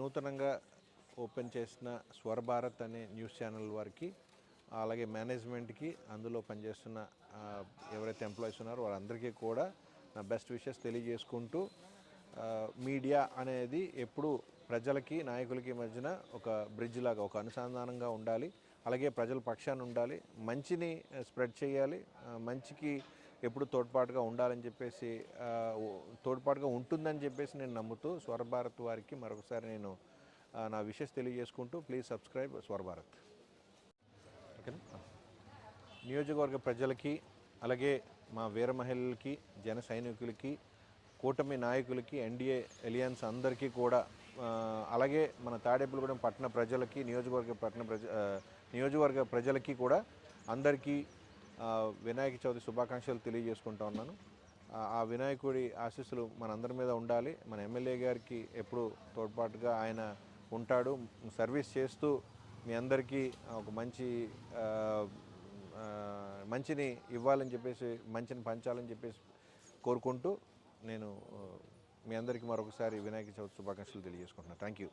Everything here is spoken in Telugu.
నూతనంగా ఓపెన్ చేసిన స్వర్ భారత్ అనే న్యూస్ ఛానల్ వారికి అలాగే మేనేజ్మెంట్కి అందులో పనిచేస్తున్న ఎవరైతే ఎంప్లాయీస్ ఉన్నారో వారందరికీ కూడా నా బెస్ట్ విషెస్ తెలియజేసుకుంటూ మీడియా అనేది ఎప్పుడు ప్రజలకి నాయకులకి మధ్యన ఒక బ్రిడ్జ్ లాగా ఒక అనుసంధానంగా ఉండాలి. అలాగే ప్రజల పక్షాన్ని ఉండాలి. మంచిని స్ప్రెడ్ చేయాలి. మంచికి ఎప్పుడు తోడ్పాటుగా ఉండాలని చెప్పేసి తోడ్పాటుగా ఉంటుందని చెప్పేసి నేను నమ్ముతూ స్వరభారత్ వారికి మరొకసారి నేను నా విషెస్ తెలియజేసుకుంటూ ప్లీజ్ సబ్స్క్రైబ్ స్వరభారత్. ఓకేనా? నియోజకవర్గ ప్రజలకి అలాగే మా వీర మహిళలకి జన సైనికులకి కూటమి నాయకులకి ఎన్డీఏ ఎలియన్స్ అందరికీ కూడా అలాగే మన తాడేపులగూడెం పట్టణ ప్రజలకి నియోజకవర్గ పట్టణ ప్రజ నియోజకవర్గ ప్రజలకి కూడా అందరికీ వినాయక చవితి శుభాకాంక్షలు తెలియజేసుకుంటా ఉన్నాను. ఆ- వినాయకుడి ఆశీస్సులు మనందరి మీద ఉండాలి. మన ఎమ్మెల్యే గారికి ఎప్పుడు తోడ్పాటుగా ఆయన ఉంటాడు. సర్వీస్ చేస్తూ మీ అందరికీ ఒక మంచి మంచిని ఇవ్వాలని చెప్పేసి మంచిని పంచాలని చెప్పేసి కోరుకుంటూ నేను మీ అందరికీ మరొకసారి వినాయక చవితి శుభాకాంక్షలు తెలియజేసుకుంటున్నాను. Thank you.